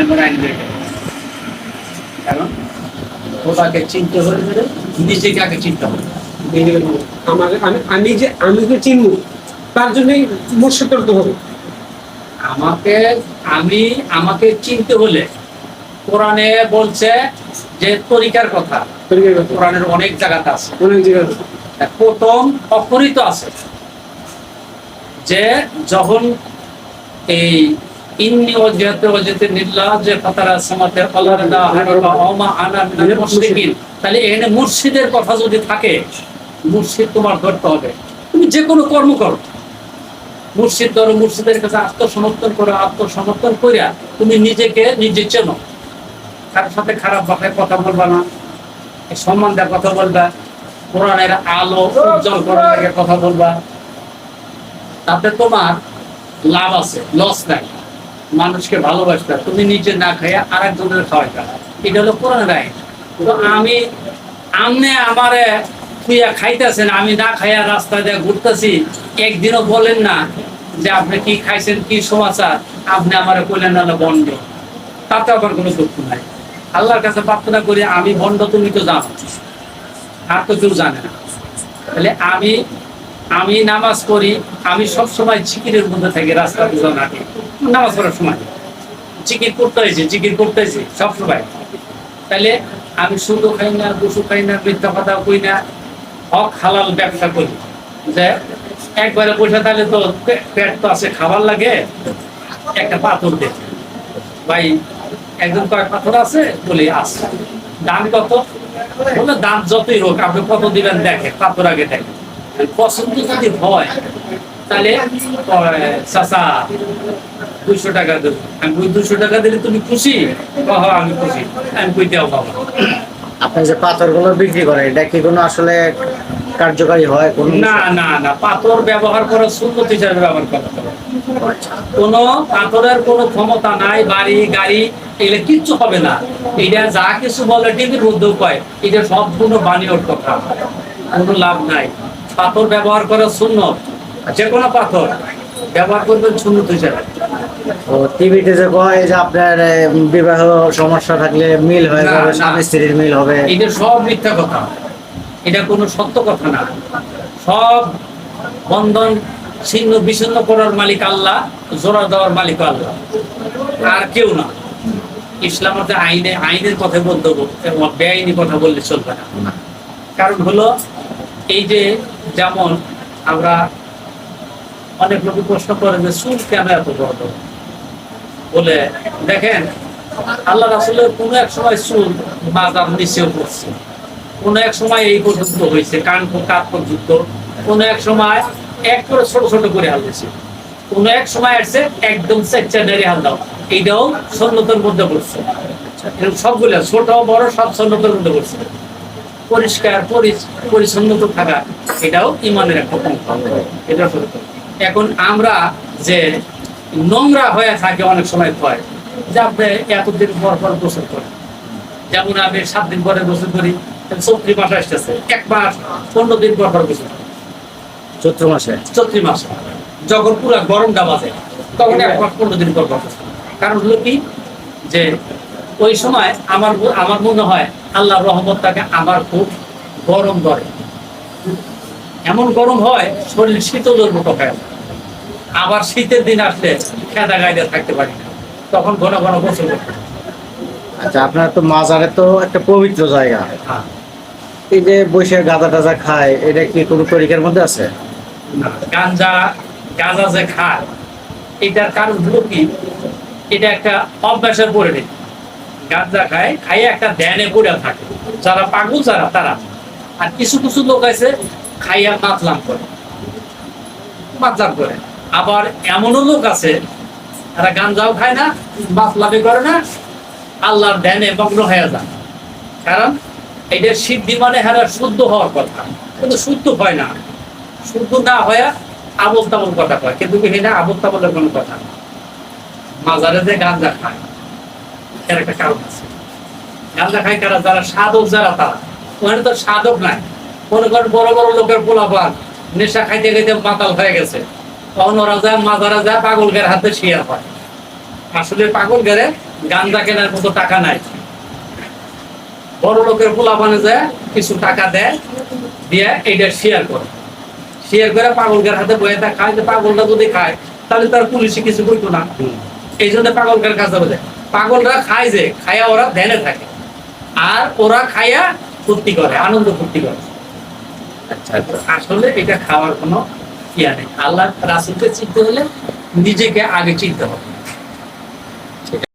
ইসলামের আইন কারণ খোদাকে চিনতে হলে নিজেকে আগে চিনতে হবে। আমার আমি যে আমি যে চিনব তার জন্যই মোট সতর্ক হবে। আমাকে আমি আমাকে চিনতে হলে কোরআনে বলছে যে তরিকার কথা। তরিকার কোরআনের অনেক জায়গাতে আছে। অনেক জায়গায় প্রথম অক্ষরিত আছে যে যখন এই ইন্নি ওজহাতে ওজহাতে নিল্লাহ যে ফাতারা সামাতে আল্লাহর হানিফা ওমা আনা মিনাল মুশরিকিন। তাহলে এখানে মুর্শিদের কথা যদি থাকে মুর্শিদ তোমার ধরতে হবে। তুমি যে কোনো কর্ম করো। মুর্শিদ ধরো মুর্শিদের কাছে আত্মসমর্পণ করো আত্মসমর্পণ করিয়া তুমি নিজেকে নিজে চেনো। কারোর সাথে খারাপ ভাষায় কথা বলবা না সম্মান দেওয়ার কথা বলবা কোরআনের আলো উজ্জ্বল করার কথা বলবা। তাতে তোমার লাভ আছে লস নাই। মানুষকে ভালোবাসতে, তুমি নিজে না খাইয়া আর একজনের খাওয়াইতা। এটা হলো কোরআনের আইন। তো আমি, আমনে আমারে তুইয়া খাইতেছেন, আমি না খাইয়া রাস্তা দিয়ে ঘুরতেছি, একদিনও বলেন না যে আপনি কি খাইছেন, কি সমাচার, আপনি আমারে কইলেন না বন্ধ। তাতে আমার কোনো দুঃখ নাই। আল্লাহর কাছে প্রার্থনা করি, আমি বন্ধ, তুমি তো জানো। আর তো কেউ জানে না। তাহলে আমি আমি নামাজ পড়ি, আমি সবসময় ঝিকিরের মধ্যে থাকি, রাস্তা দুজন আগে। নামাজ পড়ার সময়। জিকির করতে হয়েছে জিকির করতে হয়েছে সব সময়। তাহলে আমি শুধু খাই না দুশো খাই না, মিথ্যা কথা কই না, হক হালাল ব্যবসা করি। যে একবারে পয়সা তাহলে তো পেট তো আছে, খাবার লাগে, একটা পাথর দে। ভাই, একজন কয়েক পাথর আছে, বলি আছে দাম কত? বলে, দাম যতই হোক, আপনি কত দিবেন দেখে পাথর আগে দেখে। পছন্দ যদি হয়, তাহলে চাষা দুইশো টাকা দেবো। আমি ওই দুশো টাকা দিলে তুমি খুশি? কহ আমি খুশি। আমি কই দেওয়া বাবা আপনি যে পাথরগুলো বিক্রি করেন এটা কি কোনো আসলে কার্যকারী হয়? কোনো না না না পাথর ব্যবহার করা সুন্নত হিসাবে ব্যবহার করা হবে কোনো পাথরের কোনো ক্ষমতা নাই বাড়ি গাড়ি এগুলো কিচ্ছু হবে না। এটা যা কিছু বলে টিভির মধ্যেও কয় এটা সম্পূর্ণ বানিয়ে কথা। কোনো লাভ নাই। পাথর ব্যবহার করা শূন্য যে কোনো পাথর। ব্যবহার করবেন শূন্য হিসাবে। ও টিভিতে যে কয় যে আপনার বিবাহ সমস্যা থাকলে মিল হয়ে যাবে স্বামী স্ত্রীর মিল হবে। এটা সব মিথ্যা কথা। এটা কোনো সত্য কথা না। সব বন্ধন ছিন্ন বিচ্ছিন্ন করার মালিক আল্লাহ জোড়া দেওয়ার মালিক আল্লাহ। আর কেউ না। ইসলামতে আইনে আইনের কথা বলতে বেআইনি কথা বললে চলবে না। কারণ হলো এই যে যেমন আমরা অনেক লোক প্রশ্ন করে যে, চুল কেন এত বড়? বলে, দেখেন, আল্লাহ রাসুলের কোনো এক সময় চুল বাজার নিচেও পড়ছে। কোনো এক সময় এই পর্যন্ত হয়েছে, কান কাপ পর্যন্ত। কোনো এক সময় এক করে ছোট ছোট করে হালতেছে কোনো এক সময় আসছে, একদম সেকচার নেড়ে হাল দাও এইটাও সন্ন্যতের মধ্যে পড়ছে। সবগুলো, ছোট, বড়, সব সন্ন্যতের মধ্যে পড়ছে। পরিষ্কার, পরি- পরিচ্ছন্নত থাকা, এটাও ইমানের একটা এটা সত্য। এখন আমরা যে নোংরা হয়ে থাকে অনেক সময় হয় যে আপনি এতদিন পর পর গোসল করেন। যেমন আমি সাত দিন পরে গোসল করি চৌত্রি মাস আসতেছে এক মাস পনেরো দিন পর পর গোসল করি। চৈত্র মাসে? চৈত্রি মাসে যখন পুরো গরমটা বাজে তখন এক মাস পনেরো দিন পর পর। কারণ হলো কি? যে ওই সময় আমার আমার মনে হয় আল্লাহ রহমত তাকে আমার খুব গরম ধরে এমন গরম হয় শরীর শীতলের মতো হয় আবার শীতের দিন আসলে খেদা গাইতে থাকতে পারি না। তখন ঘন ঘন গোসল করতে আচ্ছা আপনার তো মাজারে তো একটা পবিত্র জায়গা। হ্যাঁ। এই যে বসে গাঁজা টাজা খায় এটা কি কোনো তরিকার মধ্যে আছে? না, গাঞ্জা গাঁজা যে খায় এটার কারণ হলো কি? এটা একটা অভ্যাসের পরিণতি। গাঁজা খায় খাইয়ে একটা ধ্যানে পড়ে থাকে। যারা পাগল যারা তারা। আর কিছু কিছু লোক আছে খাইয়া মাতলাম করে। মাতলাম করে। আবার এমনও লোক আছে তারা গাঞ্জাও খায় না, মাতলামি করে না, আল্লাহর ধ্যানে মগ্ন হয়ে যায় কারণ এটা সিদ্ধি মানে হ্যাঁ শুদ্ধ হওয়ার কথা। কিন্তু শুদ্ধ হয় না। শুদ্ধ না হয়ে আবল তাবল কথা কয়। কিন্তু এখানে আবল তাবলের কোনো কথা না। মাজারে যে গাঞ্জা খায়, এর একটা কারণ আছে। গাঞ্জা খায় কারা? যারা সাধক, যারা তারা। ওখানে তো সাধক নাই। মনে করেন বড় বড় লোকের পোলাপান নেশা খাইতে খাইতে মাতাল হয়ে গেছে। যায় মাজারা যায় হাতে শিয়া পায় আসলে গান্দা কেনার মতো টাকা নাই। বড় লোকের যায় কিছু টাকা দেয় দিয়ে এইটা শেয়ার করে। শেয়ার করে হাতে বয়ে থাকে খায় যে পাগলটা যদি খায় তাহলে তার পুলিশে কিছু করতো না। এই জন্য পাগলকার কাছে বলে পাগলরা খায় যে খায়া ওরা ধ্যানে থাকে। আর ওরা খায়া ফুর্তি করে আনন্দ ফুর্তি করে। আচ্ছা আচ্ছা। আসলে এটা খাওয়ার কোনো ইয়া আল্লাহ রাসুলকে চিনতে হলে নিজেকে আগে চিনতে হবে।